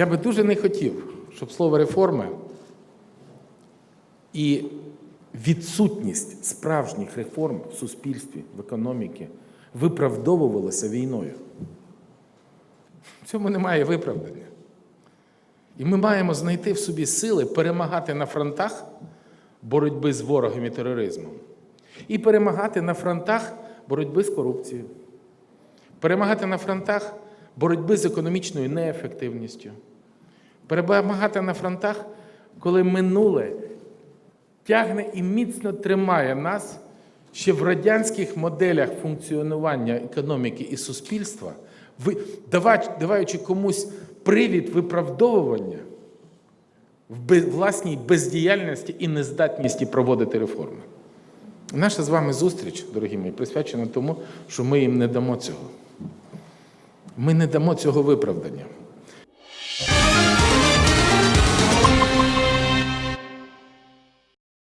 Я би дуже не хотів, щоб слово реформи і відсутність справжніх реформ в суспільстві, в економіці виправдовувалося війною. В цьому немає виправдання. І ми маємо знайти в собі сили перемагати на фронтах боротьби з ворогом і тероризмом. І перемагати на фронтах боротьби з корупцією. Перемагати на фронтах боротьби з економічною неефективністю. Перемагати на фронтах, коли минуле тягне і міцно тримає нас ще в радянських моделях функціонування економіки і суспільства, даваючи комусь привід виправдовування в власній бездіяльності і нездатності проводити реформи. Наша з вами зустріч, дорогі мої, присвячена тому, що ми їм не дамо цього. Ми не дамо цього виправдання.